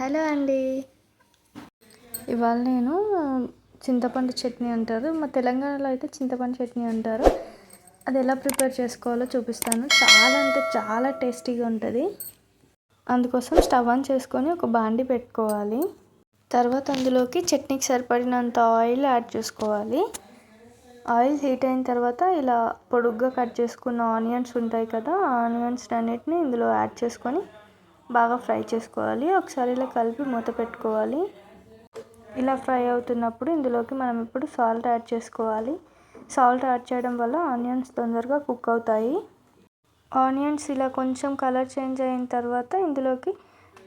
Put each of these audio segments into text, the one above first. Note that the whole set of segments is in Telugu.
హలో అండి. ఇవాళ నేను చింతపండు చట్నీ అంటారు. మా తెలంగాణలో అయితే చింతపండు చట్నీ అంటారు. అది ఎలా ప్రిపేర్ చేసుకోవాలో చూపిస్తాను. చాలా అంటే చాలా టేస్టీగా ఉంటుంది. అందుకోసం స్టవ్ ఆన్ చేసుకొని ఒక బాండి పెట్టుకోవాలి. తర్వాత అందులోకి చట్నీకి సరిపడినంత ఆయిల్ యాడ్ చేసుకోవాలి. ఆయిల్ హీట్ అయిన తర్వాత ఇలా పొడుగ్గా కట్ చేసుకున్న ఆనియన్స్ ఉంటాయి కదా ఆనియన్స్ అన్నిటిని ఇందులో యాడ్ చేసుకొని బాగా ఫ్రై చేసుకోవాలి. ఒకసారి ఇలా కలిపి మూత పెట్టుకోవాలి. ఇలా ఫ్రై అవుతున్నప్పుడు ఇందులోకి మనం ఇప్పుడు సాల్ట్ యాడ్ చేసుకోవాలి. సాల్ట్ యాడ్ చేయడం వల్ల ఆనియన్స్ తొందరగా కుక్ అవుతాయి. ఆనియన్స్ ఇలా కొంచెం కలర్ చేంజ్ అయిన తర్వాత ఇందులోకి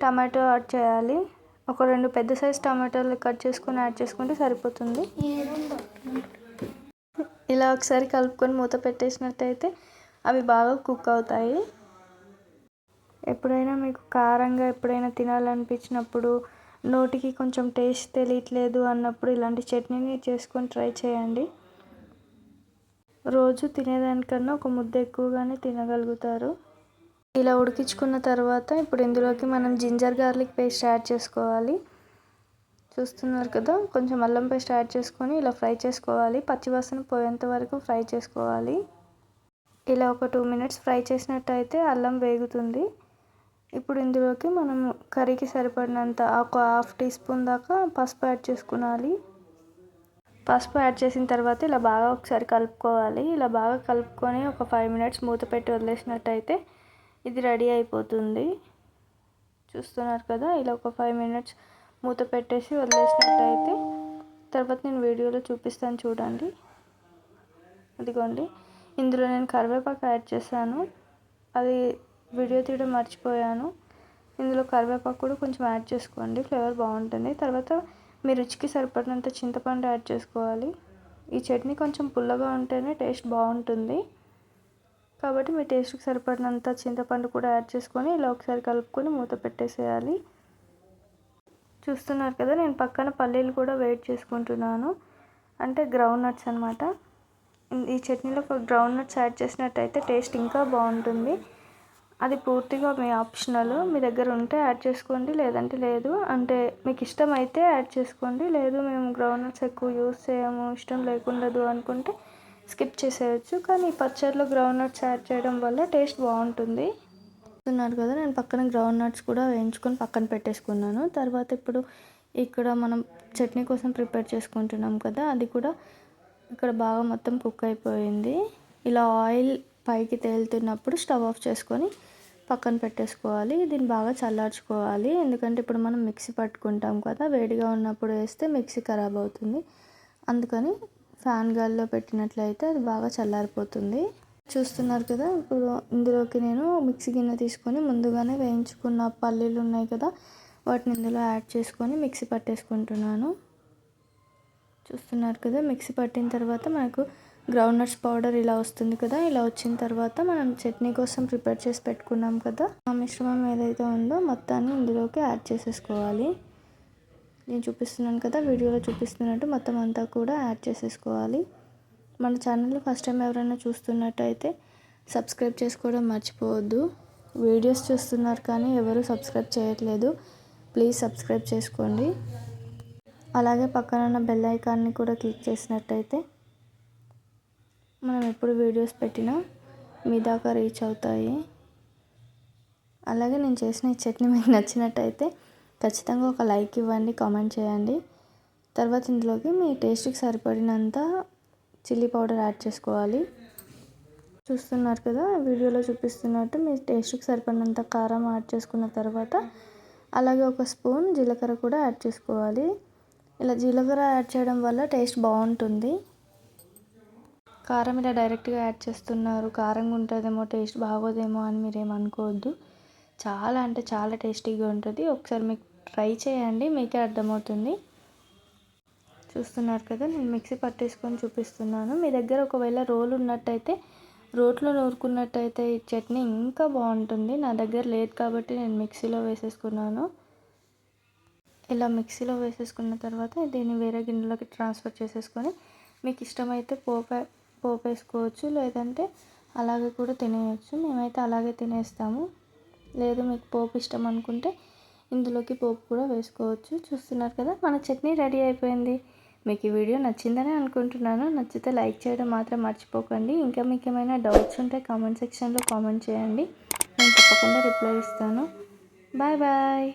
టమాటో యాడ్ చేయాలి. ఒక రెండు పెద్ద సైజ్ టమాటోలు కట్ చేసుకొని యాడ్ చేసుకుంటే సరిపోతుంది. ఇలా ఒకసారి కలుపుకొని మూత పెట్టేసినట్టయితే అవి బాగా కుక్ అవుతాయి. ఎప్పుడైనా మీకు కారంగా ఎప్పుడైనా తినాలనిపించినప్పుడు నోటికి కొంచెం టేస్ట్ తెలియట్లేదు అన్నప్పుడు ఇలాంటి చట్నీని చేసుకొని ట్రై చేయండి. రోజు తినేదానికన్నా ఒక ముద్ద ఎక్కువగానే తినగలుగుతారు. ఇలా ఉడికించుకున్న తర్వాత ఇప్పుడు ఇందులోకి మనం జింజర్ గార్లిక్ పేస్ట్ యాడ్ చేసుకోవాలి. చూస్తున్నారు కదా కొంచెం అల్లం పేస్ట్ యాడ్ చేసుకొని ఇలా ఫ్రై చేసుకోవాలి. పచ్చివాసన పోయేంత వరకు ఫ్రై చేసుకోవాలి. ఇలా ఒక టూ మినిట్స్ ఫ్రై చేసినట్టయితే అల్లం వేగుతుంది. ఇప్పుడు ఇందులోకి మనం కర్రీకి సరిపడినంత ఒక హాఫ్ టీ స్పూన్ దాకా పసుపు యాడ్ చేసుకోవాలి పసుపు యాడ్ చేసిన తర్వాత ఇలా బాగా ఒకసారి కలుపుకోవాలి. ఇలా బాగా కలుపుకొని ఒక ఫైవ్ మినిట్స్ మూత పెట్టి వదిలేసినట్టయితే ఇది రెడీ అయిపోతుంది. చూస్తున్నారు కదా ఇలా ఒక ఫైవ్ మినిట్స్ మూత పెట్టేసి వదిలేసినట్టయితే తర్వాత నేను వీడియోలో చూపిస్తాను చూడండి. అదిగోండి ఇందులో నేను కరివేపాకు యాడ్ చేశాను. అది వీడియో తీయడం మర్చిపోయాను. ఇందులో కరివేపాకు కూడా కొంచెం యాడ్ చేసుకోండి ఫ్లేవర్ బాగుంటుంది. తర్వాత మీ రుచికి సరిపడినంత చింతపండు యాడ్ చేసుకోవాలి. ఈ చట్నీ కొంచెం పుల్లగా ఉంటేనే టేస్ట్ బాగుంటుంది. కాబట్టి మీ టేస్ట్కి సరిపడినంత చింతపండు కూడా యాడ్ చేసుకొని ఇలా ఒకసారి కలుపుకొని మూత పెట్టేసేయాలి. చూస్తున్నారు కదా నేను పక్కన పల్లీలు కూడా వెయిట్ చేసుకుంటున్నాను. అంటే గ్రౌండ్ నట్స్ అనమాట ఈ చట్నీలో గ్రౌండ్ నట్స్ యాడ్ చేసినట్టయితే టేస్ట్ ఇంకా బాగుంటుంది. అది పూర్తిగా మీ ఆప్షనల్. మీ దగ్గర ఉంటే యాడ్ చేసుకోండి లేదంటే లేదు. అంటే మీకు ఇష్టం అయితే యాడ్ చేసుకోండి లేదు మేము గ్రౌండ్నట్స్ ఎక్కువ యూస్ చేయము ఇష్టం లేకుండదు అనుకుంటే స్కిప్ చేసేయచ్చు. కానీ ఈ పచ్చడిలో గ్రౌండ్నట్స్ యాడ్ చేయడం వల్ల టేస్ట్ బాగుంటుంది. చూస్తున్నారు కదా నేను పక్కన గ్రౌండ్ నట్స్ కూడా వేయించుకొని పక్కన పెట్టేసుకున్నాను. తర్వాత ఇప్పుడు ఇక్కడ మనం చట్నీ కోసం ప్రిపేర్ చేసుకుంటున్నాం కదా అది కూడా ఇక్కడ బాగా మొత్తం కుక్ అయిపోయింది. ఇలా ఆయిల్ పైకి తేలుతున్నప్పుడు స్టవ్ ఆఫ్ చేసుకొని పక్కన పెట్టేసుకోవాలి దీన్ని బాగా చల్లార్చుకోవాలి. ఎందుకంటే ఇప్పుడు మనం మిక్సీ పట్టుకుంటాం కదా వేడిగా ఉన్నప్పుడు వేస్తే మిక్సీ ఖరాబ్ అవుతుంది. అందుకని ఫ్యాన్ గాల్లో పెట్టినట్లయితే అది బాగా చల్లారిపోతుంది. చూస్తున్నారు కదా ఇప్పుడు ఇందులోకి నేను మిక్సీ గిన్నె తీసుకొని ముందుగానే వేయించుకున్న పల్లీలు ఉన్నాయి కదా వాటిని ఇందులో యాడ్ చేసుకొని మిక్సీ పట్టేసుకుంటున్నాను. చూస్తున్నారు కదా మిక్సీ పట్టిన తర్వాత మనకు గ్రౌండ్ నట్స్ పౌడర్ ఇలా వస్తుంది కదా ఇలా వచ్చిన తర్వాత మనం చట్నీ కోసం ప్రిపేర్ చేసి పెట్టుకున్నాం కదా ఆ మిశ్రమం ఏదైతే ఉందో మొత్తాన్ని ఇందులోకి యాడ్ చేసేసుకోవాలి. నేను చూపిస్తున్నాను కదా వీడియోలో చూపిస్తున్నట్టు మొత్తం అంతా కూడా యాడ్ చేసేసుకోవాలి. మన ఛానల్ ఫస్ట్ టైం ఎవరైనా చూస్తున్నట్టయితే సబ్స్క్రైబ్ చేసుకోవడం మర్చిపోవద్దు. వీడియోస్ చూస్తున్నారు కానీ ఎవరు సబ్స్క్రైబ్ చేయట్లేదు ప్లీజ్ సబ్స్క్రైబ్ చేసుకోండి. అలాగే పక్కన ఉన్న బెల్ ఐకాన్ని కూడా క్లిక్ చేసినట్టయితే మనం ఎప్పుడు వీడియోస్ పెట్టినా మీ దాకా రీచ్ అవుతాయి. అలాగే నేను చేసిన ఈ చట్నీ మీకు నచ్చినట్టయితే ఖచ్చితంగా ఒక లైక్ ఇవ్వండి కామెంట్ చేయండి. తర్వాత ఇందులోకి మీ టేస్ట్కి సరిపడినంత చిల్లీ పౌడర్ యాడ్ చేసుకోవాలి. చూస్తున్నారు కదా వీడియోలో చూపిస్తున్నట్టు మీ టేస్ట్కి సరిపడినంత కారం యాడ్ చేసుకున్న తర్వాత అలాగే ఒక స్పూన్ జీలకర్ర కూడా యాడ్ చేసుకోవాలి. ఇలా జీలకర్ర యాడ్ చేయడం వల్ల టేస్ట్ బాగుంటుంది. కారం ఇలా డైరెక్ట్గా యాడ్ చేస్తున్నారు. కారంగా ఉంటుందేమో టేస్ట్ బాగోదేమో అని మీరు ఏమనుకోవద్దు చాలా అంటే చాలా టేస్టీగా ఉంటుంది. ఒకసారి మీకు ట్రై చేయండి మీకే అర్థమవుతుంది. చూస్తున్నారు కదా నేను మిక్సీ పట్టేసుకొని చూపిస్తున్నాను. మీ దగ్గర ఒకవేళ రోల్ ఉన్నట్టయితే రోట్లో నూరుకున్నట్టయితే ఈ చట్నీ ఇంకా బాగుంటుంది. నా దగ్గర లేదు కాబట్టి నేను మిక్సీలో వేసేసుకున్నాను. ఇలా మిక్సీలో వేసేసుకున్న తర్వాత దీన్ని వేరే గిన్నెలోకి ట్రాన్స్ఫర్ చేసేసుకొని మీకు ఇష్టమైతే పోపా పోపు వేసుకోవచ్చు లేదంటే అలాగే కూడా తినేయచ్చు. మేమైతే అలాగే తినేస్తాము. లేదు మీకు పోపు ఇష్టం అనుకుంటే ఇందులోకి పోపు కూడా వేసుకోవచ్చు. చూస్తున్నారు కదా మన చట్నీ రెడీ అయిపోయింది. మీకు ఈ వీడియో నచ్చిందని అనుకుంటున్నాను. నచ్చితే లైక్ చేయడం మాత్రం మర్చిపోకండి. ఇంకా మీకు ఏమైనా డౌట్స్ ఉంటే కామెంట్ సెక్షన్లో కామెంట్ చేయండి. నేను తప్పకుండా రిప్లై ఇస్తాను. Bye bye.